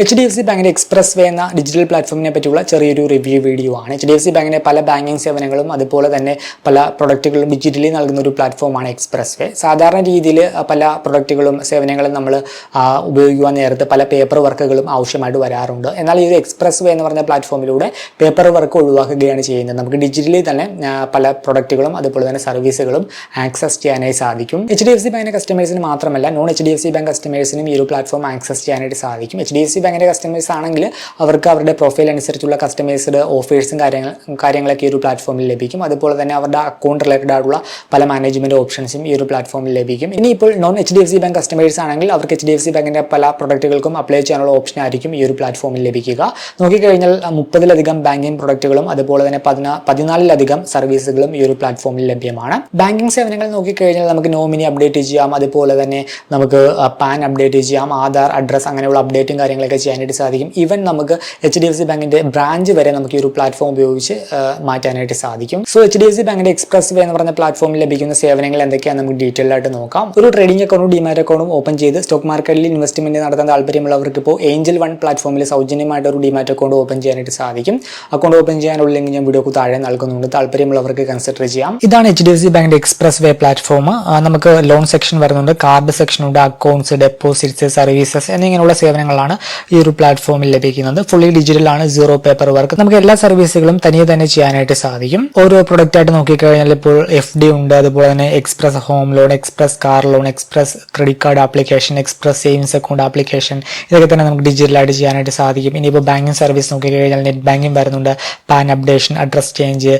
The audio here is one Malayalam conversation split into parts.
എച്ച് ഡി എഫ് സി ബാങ്കിന്റെ എക്സ്പ്രസ് വേ എന്ന ഡിജിറ്റൽ പ്ലാറ്റ്ഫോമിനെ പറ്റിയുള്ള ചെറിയൊരു റിവ്യൂ വീഡിയോ ആണ്. എച്ച് ഡി എഫ് സി ബാങ്കിന്റെ പല ബാങ്കിങ് സേവനങ്ങളും അതുപോലെ തന്നെ പല പ്രൊഡക്റ്റുകളും ഡിജിറ്റലി നൽകുന്ന ഒരു പ്ലാറ്റ്ഫോമാണ് എക്സ്പ്രസ് വേ സാധാരണ രീതിയിൽ പല പ്രൊഡക്റ്റുകളും സേവനങ്ങളും നമ്മൾ ഉപയോഗിക്കുവാൻ നേരത്തെ പല പേപ്പർ വർക്കുകളും ആവശ്യമായിട്ട് വരാറുണ്ട്. എന്നാൽ ഈ ഒരു എക്സ്പ്രസ് വേ എന്ന് പറഞ്ഞ പ്ലാറ്റ്ഫോമിലൂടെ പേപ്പർ വർക്ക് ഒഴിവാക്കുകയാണ് ചെയ്യുന്നത്. നമുക്ക് ഡിജിറ്റലി തന്നെ പല പ്രൊഡക്റ്റുകളും അതുപോലെ തന്നെ സർവീസുകളും ആക്സസ് ചെയ്യാനായി സാധിക്കും. എച്ച് ഡി എഫ് സി ബാങ്കിന്റെ കസ്റ്റമേഴ്സിന് മാത്രമല്ല non H D F C bank കസ്റ്റമേഴ്സിനും ഈ ഒരു പ്ലാറ്റ്ഫോം ആക്സസ് ചെയ്യാനായിട്ട് സാധിക്കും. എച്ച് ഡി എഫ് സി ബാങ്കിന്റെ കസ്റ്റമേഴ്സ് ആണെങ്കിൽ അവർക്ക് അവരുടെ പ്രൊഫൈൽ അനുസരിച്ചുള്ള കസ്റ്റമേഴ്സ്ഡ് ഓഫേഴ്സും കാര്യങ്ങൾ കാര്യങ്ങളൊക്കെ ഈ ഒരു പ്ലാറ്റ്ഫോമിൽ ലഭിക്കും. അതുപോലെ തന്നെ അവരുടെ അക്കൗണ്ട് റിലേറ്റഡ് ആയിട്ടുള്ള പല മാനേജ്മെന്റ് ഓപ്ഷൻസും ഈ ഒരു പ്ലാറ്റ്ഫോമിൽ ലഭിക്കും. ഇനി ഇപ്പോൾ non H D F C bank customers ആണെങ്കിൽ അവർക്ക് എച്ച് ഡി എഫ് സി ബാങ്കിന്റെ പല പ്രൊഡക്റ്റുകൾക്കും അപ്ലൈ ചെയ്യാനുള്ള ഓപ്ഷൻ ആയിരിക്കും ഈ ഒരു പ്ലാറ്റ്ഫോമിൽ ലഭിക്കുക. നോക്കിക്കഴിഞ്ഞാൽ മുപ്പതിലധികം ബാങ്കിങ് പ്രൊഡക്റ്റുകളും അതുപോലെ തന്നെ പതിനാ പതിനാലിലധികം സർവീസുകളും ഈ ഒരു പ്ലാറ്റ്ഫോമിൽ ലഭ്യമാണ്. ബാങ്കിങ് സേവനങ്ങൾ നോക്കിക്കഴിഞ്ഞാൽ നമുക്ക് നോമിനി അപ്ഡേറ്റ് ചെയ്യാം. അതുപോലെ തന്നെ നമുക്ക് പാൻ അപ്ഡേറ്റ് ചെയ്യാം. ആധാർ അഡ്രസ് അങ്ങനെയുള്ള അപ്ഡേറ്റും കാര്യങ്ങളൊക്കെ ചെയ്യാനായിട്ട് സാധിക്കും. ഈവൻ നമുക്ക് എച്ച് ഡി എഫ് സി ബാങ്കിന്റെ ബ്രാഞ്ച് വരെ നമുക്ക് ഈ ഒരു പ്ലാറ്റ്ഫോം ഉപയോഗിച്ച് മാറ്റാനായിട്ട് സാധിക്കും. So H D F C ബാങ്കിന്റെ എക്സ്പ്രസ് വേ എന്ന് പറഞ്ഞ പ്ലാറ്റ്ഫോമിൽ ലഭിക്കുന്ന സേവനങ്ങൾ എന്തൊക്കെയാണെന്ന് നമുക്ക് ഡീറ്റെയിൽ ആയിട്ട് നോക്കാം. ഒരു ട്രേഡിംഗ് അക്കൗണ്ടും ഡിമാറ്റ് അക്കൗണ്ടും ഓപ്പൺ ചെയ്ത് സ്റ്റോക്ക് മാർക്കറ്റിൽ ഇൻവെസ്റ്റ്മെന്റ് നടത്താൻ താല്പര്യമുള്ളവർക്ക് ഇപ്പോൾ ഏഞ്ചൽ വൺ പ്ലാറ്റ്ഫോമിൽ സൗജന്യമായിട്ട് ഒരു ഡിമാറ്റ് അക്കൗണ്ട് ഓപ്പൺ ചെയ്യാനായിട്ട് സാധിക്കും. അക്കൗണ്ട് ഓപ്പൺ ചെയ്യാനുള്ള ലിങ്ക് ഞാൻ വീഡിയോക്ക് താഴെ നൽകുന്നുണ്ട്. താല്പര്യമുള്ളവർക്ക് കൺസിഡർ ചെയ്യാം. ഇതാണ് എച്ച് ഡി എഫ് സി ബാങ്കിന്റെ എക്സ്പ്രസ് വേ പ്ലാറ്റ്ഫോം നമുക്ക് ലോൺ സെക്ഷൻ വരുന്നുണ്ട്. കാർഡ് സെക്ഷൻ ഉണ്ട്. അക്കൗണ്ട്സ് ഡെപ്പോസിറ്റ്സ് സർവീസസ് എന്നിങ്ങനെയുള്ള സേവനങ്ങളാണ് ഈ ഒരു പ്ലാറ്റ്ഫോമിൽ ലഭിക്കുന്നത്. ഫുള്ളി ഡിജിറ്റൽ ആണ് സീറോ പേപ്പർ വർക്ക് നമുക്ക് എല്ലാ സർവീസുകളും തനിയെ തന്നെ ചെയ്യാനായിട്ട് സാധിക്കും. ഓരോ പ്രൊഡക്റ്റ് ആയിട്ട് നോക്കിക്കഴിഞ്ഞാൽ ഇപ്പോൾ എഫ് ഡി ഉണ്ട് അതുപോലെ തന്നെ express home loan express car loan express credit card application express savings account application ഇതൊക്കെ തന്നെ നമുക്ക് ഡിജിറ്റലായിട്ട് ചെയ്യാനായിട്ട് സാധിക്കും. ഇനിയിപ്പോൾ ബാങ്കിങ് സർവീസ് നോക്കിക്കഴിഞ്ഞാൽ നെറ്റ് ബാങ്കിങ് വരുന്നുണ്ട്. PAN updation address change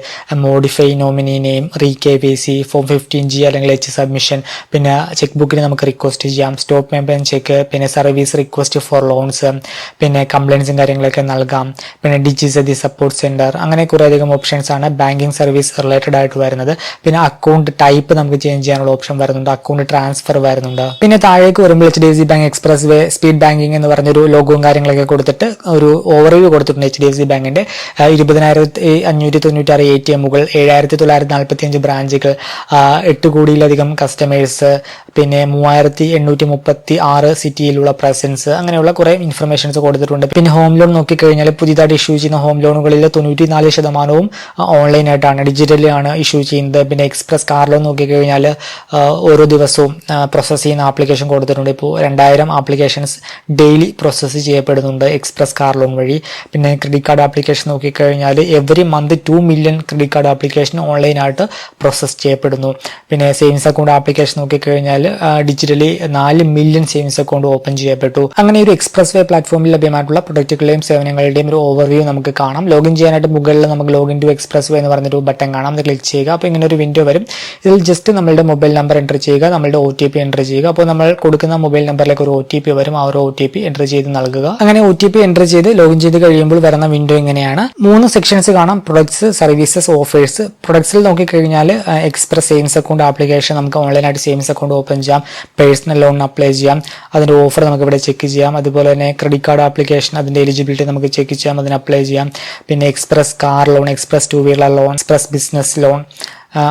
modify nominee name re K P C form fifteen G അല്ലെങ്കിൽ എച്ച് സബ്മിഷൻ പിന്നെ ചെക്ക് ബുക്കിന് നമുക്ക് റിക്വസ്റ്റ് ചെയ്യാം. സ്റ്റോപ്പ് മെമ്പർ ചെക്ക് പിന്നെ സർവീസ് റിക്വസ്റ്റ് ഫോർ ലോൺസ് പിന്നെ കംപ്ലയിൻസും കാര്യങ്ങളൊക്കെ നൽകാം. പിന്നെ ഡിജിസ് ദി സപ്പോർട്ട് സെന്റർ അങ്ങനെ കുറേ അധികം ഓപ്ഷൻസ് ആണ് ബാങ്കിങ് സർവീസ് റിലേറ്റഡ് ആയിട്ട് വരുന്നത്. പിന്നെ അക്കൗണ്ട് ടൈപ്പ് നമുക്ക് ചേഞ്ച് ചെയ്യാനുള്ള ഓപ്ഷൻ വരുന്നുണ്ട്. അക്കൗണ്ട് ട്രാൻസ്ഫർ വരുന്നുണ്ട്. പിന്നെ താഴേക്ക് വരുമ്പോൾ H D F C bank express way speed banking എന്ന് പറഞ്ഞൊരു ലോഗോ കാര്യങ്ങളൊക്കെ കൊടുത്തിട്ട് ഒരു ഓവർവ്യൂ കൊടുത്തിട്ടുണ്ട് എച്ച് ഡി എഫ് സി ബാങ്കിന്റെ ആ, ഇരുപതിനായിരത്തി അഞ്ഞൂറ്റി തൊണ്ണൂറ്റാറ് എ ടി എമ്മുകൾ ഏഴായിരത്തി തൊള്ളായിരത്തി നാൽപ്പത്തി അഞ്ച് ബ്രാഞ്ചുകൾ എട്ട് കോടിയിലധികം കസ്റ്റമേഴ്സ് പിന്നെ മൂവായിരത്തി എണ്ണൂറ്റി മുപ്പത്തി ആറ് സിറ്റിയിലുള്ള പ്രസൻസ് അങ്ങനെയുള്ള കുറെ ഇൻഫർമേഷൻസ് കൊടുത്തിട്ടുണ്ട്. പിന്നെ ഹോം ലോൺ നോക്കിക്കഴിഞ്ഞാൽ പുതിയതായിട്ട് ഇഷ്യൂ ചെയ്യുന്ന ഹോം ലോണുകളിൽ തൊണ്ണൂറ്റി നാല് ശതമാനവും ഓൺലൈൻ ആയിട്ടാണ്. ഡിജിറ്റലി ആണ് ഇഷ്യൂ ചെയ്യുന്നത്. പിന്നെ എക്സ്പ്രസ് കാർ ലോൺ നോക്കിക്കഴിഞ്ഞാൽ കഴിഞ്ഞാൽ ഓരോ ദിവസവും പ്രോസസ്സ് ചെയ്യുന്ന ആപ്ലിക്കേഷൻ കൊടുത്തിട്ടുണ്ട്. ഇപ്പോൾ രണ്ടായിരം ആപ്ലിക്കേഷൻസ് ഡെയിലി പ്രോസസ്സ് ചെയ്യപ്പെടുന്നുണ്ട് എക്സ്പ്രസ് കാർ ലോൺ വഴി. പിന്നെ ക്രെഡിറ്റ് കാർഡ് ആപ്ലിക്കേഷൻ നോക്കിക്കഴിഞ്ഞാൽ every month two million credit card application ഓൺലൈനായിട്ട് പ്രോസസ്സ് ചെയ്യപ്പെടുന്നു. പിന്നെ സേവിങ്സ് അക്കൗണ്ട് ആപ്ലിക്കേഷൻ നോക്കിക്കഴിഞ്ഞാൽ ഡിജിറ്റലി നാല് മില്യൺ സേവിങ്സ് അക്കൗണ്ട് ഓപ്പൺ ചെയ്യപ്പെട്ടു. അങ്ങനെ ഒരു എക്സ്പ്രസ് വേ പ്ലാറ്റ്ഫോമിൽ ലഭ്യമായിട്ടുള്ള പ്രൊഡക്റ്റുകളുടെയും സേവനങ്ങളുടെയും ഒരു ഓവർവ്യൂ നമുക്ക് കാണാം. ലോഗിൻ ചെയ്യാനായിട്ട് മുകളിൽ നമുക്ക് ലോഗിൻ ടു എക്സ്പ്രസ് വേ എന്ന് പറഞ്ഞൊരു ബട്ടൺ കാണാം. അത് ക്ലിക്ക് ചെയ്യുക. അപ്പോൾ ഇങ്ങനെ ഒരു വിൻഡോ വരും. ഇതിൽ ജസ്റ്റ് നമ്മളുടെ മൊബൈൽ നമ്പർ എന്റർ ചെയ്യുക. നമ്മുടെ ഒ ടി പി എന്റർ ചെയ്യുക. അപ്പോൾ നമ്മൾ കൊടുക്കുന്ന മൊബൈൽ നമ്പറിലേക്ക് ഒരു ഒ ടി പി വരും. ആ ഒരു ഒ ടി പി എന്റർ ചെയ്ത് നൽകുക. അങ്ങനെ ഒ ടി പി എന്റർ ചെയ്ത് ലോഗിൻ ചെയ്ത് കഴിയുമ്പോൾ വരുന്ന വിൻഡോ ഇങ്ങനെയാണ്. മൂന്ന് സെക്ഷൻസ് കാണാം. പ്രൊഡക്ട്സ് സർവീസസ് ഓഫേഴ്സ് പ്രൊഡക്ട്സിൽ നോക്കിക്കഴിഞ്ഞാൽ എക്സ്പ്രസ് സേവിങ്സ് അക്കൗണ്ട് ആപ്ലിക്കേഷൻ നമുക്ക് ഓൺലൈനായിട്ട് സേവിങ്സ് അക്കൗണ്ട് ഓപ്പൺ ചെയ്യാം. പേഴ്സണൽ ലോൺ അപ്ലൈ ചെയ്യാം. അതിന്റെ ഓഫർ നമുക്ക് ഇവിടെ ചെക്ക് ചെയ്യാം. അതുപോലെ തന്നെ ക്രെഡിറ്റ് കാർഡ് ആപ്ലിക്കേഷൻ അതിന്റെ എലിജിബിലിറ്റി നമുക്ക് ചെക്ക് ചെയ്യാം അതിന് അപ്ലൈ ചെയ്യാം. പിന്നെ express car loan express two wheeler loan express business loan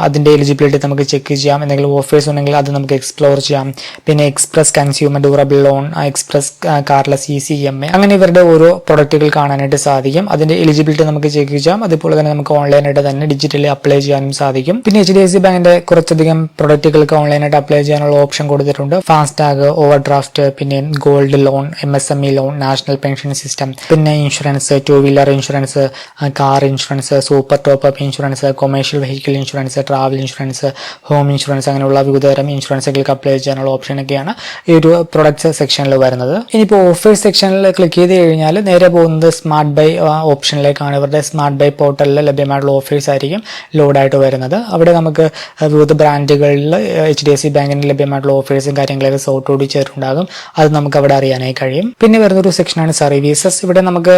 അതിന്റെ എലിജിബിലിറ്റി നമുക്ക് ചെക്ക് ചെയ്യാം. എന്തെങ്കിലും ഓഫേഴ്സ് ഉണ്ടെങ്കിൽ അത് നമുക്ക് എക്സ്പ്ലോർ ചെയ്യാം. പിന്നെ express consumer durable loan express cardless E C M A അങ്ങനെ ഇവരുടെ ഓരോ പ്രൊഡക്റ്റുകൾ കാണാനായിട്ട് സാധിക്കും. അതിന്റെ എലിജിബിലിറ്റി നമുക്ക് ചെക്ക് ചെയ്യാം. അതുപോലെ തന്നെ നമുക്ക് ഓൺലൈനായിട്ട് തന്നെ ഡിജിറ്റലി അപ്ലൈ ചെയ്യാനും സാധിക്കും. പിന്നെ എച്ച് ഡി എഫ് സി ബാങ്കിന്റെ കുറച്ചധികം പ്രൊഡക്റ്റുകൾക്ക് ഓൺലൈനായിട്ട് അപ്ലൈ ചെയ്യാനുള്ള ഓപ്ഷൻ കൊടുത്തിട്ടുണ്ട്. ഫാസ്ടാഗ് ഓവർ ഡ്രാഫ്റ്റ് പിന്നെ gold loan M S M E loan national pension system പിന്നെ insurance two wheeler insurance car insurance super top up insurance commercial vehicle insurance travel insurance home insurance അങ്ങനെയുള്ള വിവിധതരം ഇൻഷുറൻസുകൾക്ക് അപ്ലൈ ചെയ്യാനുള്ള ഓപ്ഷൻ ഓപ്ഷനൊക്കെയാണ് ഈ ഒരു പ്രൊഡക്ട്സ് സെക്ഷനിൽ വരുന്നത്. ഇനിയിപ്പോൾ ഓഫേഴ്സ് സെക്ഷനിൽ ക്ലിക്ക് ചെയ്ത് കഴിഞ്ഞാൽ നേരെ പോകുന്നത് സ്മാർട്ട് ബൈ ഓപ്ഷനിലേക്കാണ് ഇവരുടെ സ്മാർട്ട് ബൈ പോർട്ടലിൽ ലഭ്യമായിട്ടുള്ള ഓഫേഴ്സ് ആയിരിക്കും ലോഡായിട്ട് വരുന്നത്. അവിടെ നമുക്ക് വിവിധ ബ്രാൻഡുകളിൽ എച്ച് ഡി എഫ് സി ബാങ്കിന് ലഭ്യമായിട്ടുള്ള ഓഫേഴ്സും കാര്യങ്ങളൊക്കെ സോട്ട് ഓടി ചേർത്തുണ്ടാകും അത് നമുക്ക് അവിടെ അറിയാനായി കഴിയും. പിന്നെ വരുന്നൊരു സെക്ഷനാണ് സർവീസസ് ഇവിടെ നമുക്ക്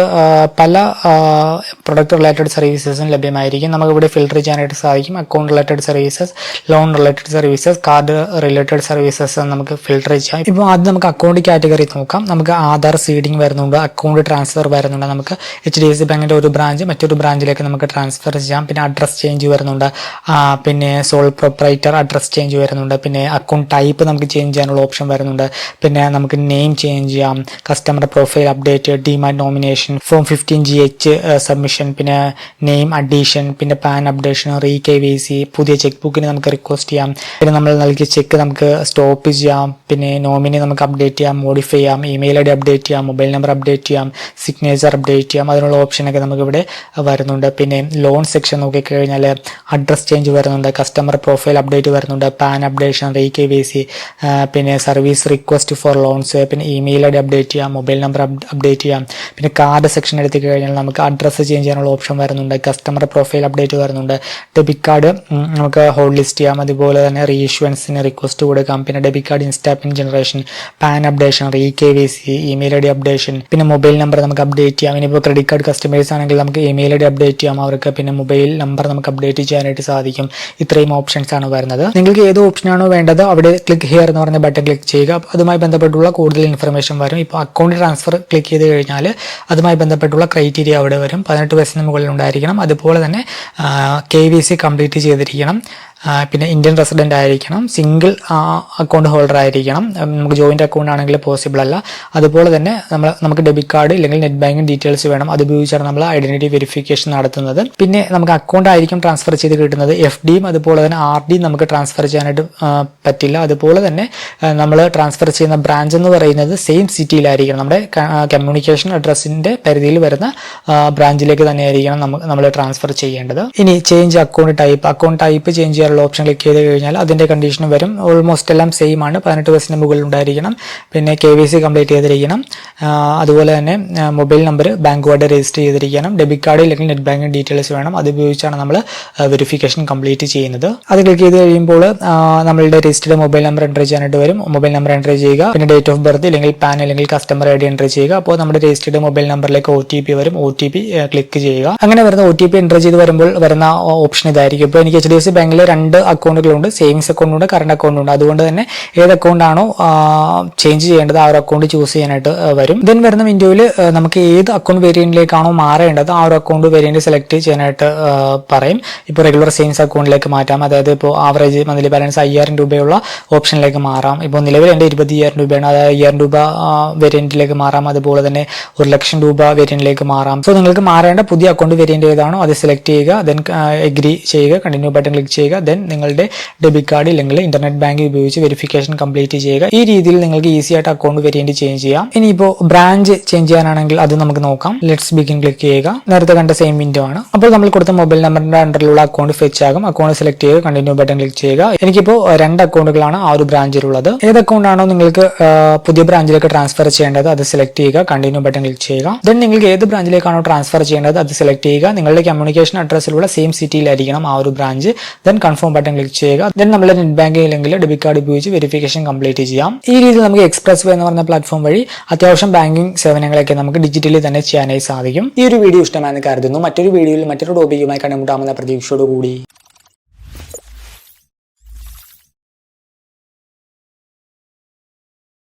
പല പ്രൊഡക്റ്റ് റിലേറ്റഡ് സർവീസസും ലഭ്യമായിരിക്കും. നമുക്ക് ഇവിടെ ഫിൽട്ടർ ചെയ്യാനായിട്ട് സാധിക്കും. Account related services loan related services card related services നമുക്ക് ഫിൽട്ടർ ചെയ്യാം. ഇപ്പോൾ ആദ്യം നമുക്ക് അക്കൗണ്ട് കാറ്റഗറി നോക്കാം. നമുക്ക് ആധാർ സീഡിംഗ് വരുന്നുണ്ട് അക്കൗണ്ട് ട്രാൻസ്ഫർ വരുന്നുണ്ട്. നമുക്ക് എച്ച് ഡി എഫ് സി ബാങ്കിന്റെ ഒരു ബ്രാഞ്ച് മറ്റൊരു ബ്രാഞ്ചിലേക്ക് നമുക്ക് ട്രാൻസ്ഫർ ചെയ്യാം. പിന്നെ അഡ്രസ് ചേഞ്ച് വരുന്നുണ്ട്. പിന്നെ സോൾ പ്രൊപ്പറേറ്റർ അഡ്രസ് ചേഞ്ച് വരുന്നുണ്ട്. പിന്നെ അക്കൗണ്ട് ടൈപ്പ് നമുക്ക് ചേഞ്ച് ചെയ്യാനുള്ള ഓപ്ഷൻ വരുന്നുണ്ട്. പിന്നെ നമുക്ക് നെയിം ചേഞ്ച് ചെയ്യാം. Customer profile update demand nomination form fifteen G H submission പിന്നെ നെയിം അഡീഷൻ പിന്നെ PAN updation re K V C പുതിയ ചെക്ക് ബുക്കിന് നമുക്ക് റിക്വസ്റ്റ് ചെയ്യാം. പിന്നെ നമ്മൾ നൽകിയ ചെക്ക് നമുക്ക് സ്റ്റോപ്പ് ചെയ്യാം. പിന്നെ നോമിനി നമുക്ക് അപ്ഡേറ്റ് ചെയ്യാം മോഡിഫൈ ചെയ്യാം ഇമെയിൽ ഐ ഡി അപ്ഡേറ്റ് ചെയ്യാം മൊബൈൽ നമ്പർ അപ്ഡേറ്റ് ചെയ്യാം സിഗ്നേച്ചർ അപ്ഡേറ്റ് ചെയ്യാം. അതിനുള്ള ഓപ്ഷനൊക്കെ നമുക്ക് ഇവിടെ വരുന്നുണ്ട്. പിന്നെ ലോൺ സെക്ഷൻ നോക്കിക്കഴിഞ്ഞാൽ അഡ്രസ് ചേഞ്ച് വരുന്നുണ്ട് കസ്റ്റമർ പ്രൊഫൈൽ അപ്ഡേറ്റ് വരുന്നുണ്ട് PAN updation re K V C പിന്നെ സർവീസ് റിക്വസ്റ്റ് ഫോർ ലോൺസ് പിന്നെ ഇമെയിൽ ഐ ഡി അപ്ഡേറ്റ് ചെയ്യാം മൊബൈൽ നമ്പർ അപ്ഡേറ്റ് ചെയ്യാം. പിന്നെ കാർഡ് സെക്ഷൻ എടുത്തു കഴിഞ്ഞാൽ നമുക്ക് അഡ്രസ്സ് ചേഞ്ച് ചെയ്യാനുള്ള ഓപ്ഷൻ വരുന്നുണ്ട് കസ്റ്റമർ പ്രൊഫൈൽ അപ്ഡേറ്റ് വരുന്നുണ്ട് ഡെബിറ്റ് കാർഡ് നമുക്ക് ഹോൾഡ് ലിസ്റ്റ് ചെയ്യാം. അതുപോലെ തന്നെ റീഇഷ്വൻസിന് റിക്വസ്റ്റ് കൊടുക്കാം. പിന്നെ debit card insta pin generation PAN updation re K V C email I D updation പിന്നെ മൊബൈൽ നമ്പർ നമുക്ക് അപ്ഡേറ്റ് ചെയ്യാം. ഇനിയിപ്പോൾ ക്രെഡിറ്റ് കാർഡ് കസ്റ്റമേഴ്സ് ആണെങ്കിൽ നമുക്ക് ഇമെയിൽ ഐ ഡി അപ്ഡേറ്റ് ചെയ്യാം. അവർക്ക് പിന്നെ മൊബൈൽ നമ്പർ നമുക്ക് അപ്ഡേറ്റ് ചെയ്യാനായിട്ട് സാധിക്കും. ഇത്രയും ഓപ്ഷൻസ് ആണ് വരുന്നത്. നിങ്ങൾക്ക് ഏത് ഓപ്ഷനാണോ വേണ്ടത് അവിടെ ക്ലിക്ക് ഹിയർ എന്ന് പറഞ്ഞ ബട്ടൺ ക്ലിക്ക് ചെയ്യുക. അതുമായി ബന്ധപ്പെട്ടുള്ള കൂടുതൽ ഇൻഫർമേഷൻ വരും. ഇപ്പോൾ അക്കൗണ്ട് ട്രാൻസ്ഫർ ക്ലിക്ക് ചെയ്ത് കഴിഞ്ഞാൽ അതുമായി ബന്ധപ്പെട്ടുള്ള ക്രൈറ്റീരിയ അവിടെ വരും. പതിനെട്ട് വയസ്സിന് മുകളിൽ ഉണ്ടായിരിക്കണം. അതുപോലെ തന്നെ കെ വി സി കംപ്ലീറ്റ് ചെയ്തിരിക്കണം ആ, പിന്നെ ഇന്ത്യൻ റെസിഡന്റ് ആയിരിക്കണം സിംഗിൾ അക്കൗണ്ട് ഹോൾഡർ ആയിരിക്കണം. നമുക്ക് ജോയിന്റ് അക്കൗണ്ട് ആണെങ്കിൽ പോസിബിൾ അല്ല. അതുപോലെ തന്നെ നമ്മൾ നമുക്ക് ഡെബിറ്റ് കാർഡ് ഇല്ലെങ്കിൽ നെറ്റ് ബാങ്കിങ് ഡീറ്റെയിൽസ് വേണം. അത് ഉപയോഗിച്ചാണ് നമ്മൾ ഐഡന്റിറ്റി വെരിഫിക്കേഷൻ നടത്തുന്നത്. പിന്നെ നമുക്ക് അക്കൗണ്ട് ആയിരിക്കും ട്രാൻസ്ഫർ ചെയ്ത് കിട്ടുന്നത്. എഫ് ഡിയും അതുപോലെ തന്നെ ആർ ഡിയും നമുക്ക് ട്രാൻസ്ഫർ ചെയ്യാനായിട്ട് പറ്റില്ല. അതുപോലെ തന്നെ നമ്മൾ ട്രാൻസ്ഫർ ചെയ്യുന്ന ബ്രാഞ്ച് എന്ന് പറയുന്നത് സെയിം സിറ്റിയിലായിരിക്കണം നമ്മുടെ കമ്മ്യൂണിക്കേഷൻ അഡ്രസ്സിന്റെ പരിധിയിൽ വരുന്ന ബ്രാഞ്ചിലേക്ക് തന്നെയായിരിക്കണം നമ്മൾ ട്രാൻസ്ഫർ ചെയ്യേണ്ടത്. ഇനി change account type account type change ചെയ്യാനുള്ള ഓപ്ഷൻ ക്ലിക്ക് ചെയ്ത് കഴിഞ്ഞാൽ അതിന്റെ കണ്ടീഷൻ വരും. ഓൾമോസ്റ്റ് എല്ലാം സെയിം ആണ്. പതിനെട്ട് വയസ്സിന് മുകളിൽ ഉണ്ടായിരിക്കണം. പിന്നെ കെ വി സി കംപ്ലീറ്റ് ചെയ്തിരിക്കണം. അതുപോലെ തന്നെ മൊബൈൽ നമ്പർ ബാങ്കുമായിട്ട് രജിസ്റ്റർ ചെയ്തിരിക്കണം. ഡെബിറ്റ് കാർഡ് ഇല്ലെങ്കിൽ നെറ്റ് ബാങ്കിങ് ഡീറ്റെയിൽസ് വേണം. അത് ഉപയോഗിച്ചാണ് നമ്മൾ വെരിഫിക്കേഷൻ കംപ്ലീറ്റ് ചെയ്യുന്നത്. അത് ക്ലിക്ക് ചെയ്ത് കഴിയുമ്പോൾ നമ്മളുടെ രജിസ്റ്റർഡ് മൊബൈൽ നമ്പർ എന്റർ ചെയ്യാനായിട്ട് വരും. മൊബൈൽ നമ്പർ എന്റർ ചെയ്യുക. പിന്നെ ഡേറ്റ് ഓഫ് ബർത്ത് ഇല്ലെങ്കിൽ പാൻ അല്ലെങ്കിൽ കസ്റ്റമർ ഐ ഡി എന്റർ ചെയ്യുക. അപ്പോൾ നമ്മുടെ രജിസ്റ്റർഡ് മൊബൈൽ നമ്പറിലേക്ക് ഒ ടി പി വരും. ഒ ടി പി ക്ലിക്ക് ചെയ്യുക. അങ്ങനെ വരുന്ന ഒ ടി പി എന്റർ ചെയ്ത് വരുമ്പോൾ വരുന്ന ഓപ്ഷൻ ഇതായിരിക്കും. ഇപ്പോൾ എനിക്ക് എച്ച് ഡി എഫ് സി ബാങ്കിൽ രണ്ട് അക്കൗണ്ടുകളുണ്ട് സേവിങ്സ് അക്കൗണ്ട് ഉണ്ട് കറണ്ട് അക്കൗണ്ട് ഉണ്ട് അതുകൊണ്ട് തന്നെ ഏത് അക്കൗണ്ടാണോ ചേഞ്ച് ചെയ്യേണ്ടത് ആ ഒരു അക്കൗണ്ട് ചൂസ് ചെയ്യാനായിട്ട് വരും. ദെൻ വരുന്ന വിൻഡോയിൽ നമുക്ക് ഏത് അക്കൗണ്ട് വേരിയന്റിലേക്കാണോ മാറേണ്ടത് ആ ഒരു അക്കൗണ്ട് വേരിയന്റ് സെലക്ട് ചെയ്യാനായിട്ട് പറയും. ഇപ്പോൾ റെഗുലർ സേവിങ്സ് അക്കൗണ്ടിലേക്ക് മാറ്റാം. അതായത് ഇപ്പോൾ ആവറേജ് മന്ത്ലി ബാലൻസ് അയ്യായിരം രൂപയുള്ള ഓപ്ഷനിലേക്ക് മാറാം. ഇപ്പോൾ നിലവിൽ എന്റെ ഇരുപത്തി അയ്യായിരം രൂപയാണ്. അതായത് അയ്യായിരം രൂപ വേരിയന്റിലേക്ക് മാറാം. അതുപോലെ തന്നെ ഒരു ലക്ഷം രൂപ വേരിയന്റിലേക്ക് മാറാം. സോ നിങ്ങൾക്ക് മാറേണ്ട പുതിയ അക്കൗണ്ട് വേരിയന്റ് ഏതാണോ അത് സെലക്ട് ചെയ്യുക ദെൻ എഗ്രി ചെയ്യുക കണ്ടിന്യൂ ബട്ടൺ ക്ലിക്ക് ചെയ്യുക ദെൻ നിങ്ങളുടെ ഡെബിറ്റ് കാർഡ് ഇല്ലെങ്കിൽ ഇന്റർനെറ്റ് ബാങ്ക് ഉപയോഗിച്ച് വെരിഫിക്കേഷൻ കംപ്ലീറ്റ് ചെയ്യുക. ഈ രീതിയിൽ നിങ്ങൾക്ക് ഈസി ആയിട്ട് അക്കൗണ്ട് വേരിയന്റ് ചേഞ്ച് ചെയ്യാം. ഇനിയിപ്പോൾ ബ്രാഞ്ച് ചേഞ്ച് ചെയ്യാനാണെങ്കിൽ അത് നമുക്ക് നോക്കാം. ലെറ്റ്സ് ബിഗിൻ ക്ലിക്ക് ചെയ്യുക. നേരത്തെ കണ്ട സെയിം വിൻഡോ ആണ്. അപ്പോൾ നമ്മൾ കൊടുത്ത മൊബൈൽ നമ്പറിന്റെ അണ്ടറിലുള്ള അക്കൗണ്ട് ഫെച്ച് ആകും. അക്കൗണ്ട് സെലക്ട് ചെയ്യുക കണ്ടിന്യൂ ബട്ടൺ ക്ലിക്ക് ചെയ്യുക. എനിക്കിപ്പോൾ രണ്ട് അക്കൗണ്ടുകളാണ് ആ ഒരു ബ്രാഞ്ചിലുള്ളത് ഏത് അക്കൗണ്ട് ആണോ നിങ്ങൾക്ക് പുതിയ ബ്രാഞ്ചിലേക്ക് ട്രാൻസ്ഫർ ചെയ്യേണ്ടത് അത് സെലക്ട് ചെയ്യുക കണ്ടിന്യൂ ബട്ടൺ ക്ലിക്ക് ചെയ്യുക. ദെൻ നിങ്ങൾക്ക് ഏത് ബ്രാഞ്ചിലേക്കാണോ ട്രാൻസ്ഫർ ചെയ്യേണ്ടത് അത് സെലക്ട് ചെയ്യുക. നിങ്ങളുടെ കമ്മ്യൂണിക്കേഷൻ അഡ്രസ്സിലുള്ള സെയിം സിറ്റിയിലായിരിക്കണം ആ ഒരു branch then confirm button click ചെയ്യുക. ദെൻ നമ്മുടെ നെറ്റ് ബാങ്കിംഗ് അല്ലെങ്കിൽ ഡെബിറ്റ് കാർഡ് ഉപയോഗിച്ച് വെരിഫിക്കേഷൻ കംപ്ലീറ്റ് ചെയ്യാം. ഈ രീതിയിൽ നമുക്ക് എക്സ്പ്രസ് വേ എന്ന് പറഞ്ഞ പ്ലാറ്റ്ഫോം വഴി അത്യാവശ്യം ബാങ്കിങ് സേവനങ്ങളൊക്കെ നമുക്ക് ഡിജിറ്റലി തന്നെ ചെയ്യാനായി സാധിക്കും. ഈ ഒരു വീഡിയോ ഇഷ്ടമായെന്ന് കരുതുന്നു. മറ്റൊരു വീഡിയോയിൽ മറ്റൊരു ടോപ്പിക്കുമായി കണ്ടുമുട്ടാമെന്ന പ്രതീക്ഷയോടുകൂടി.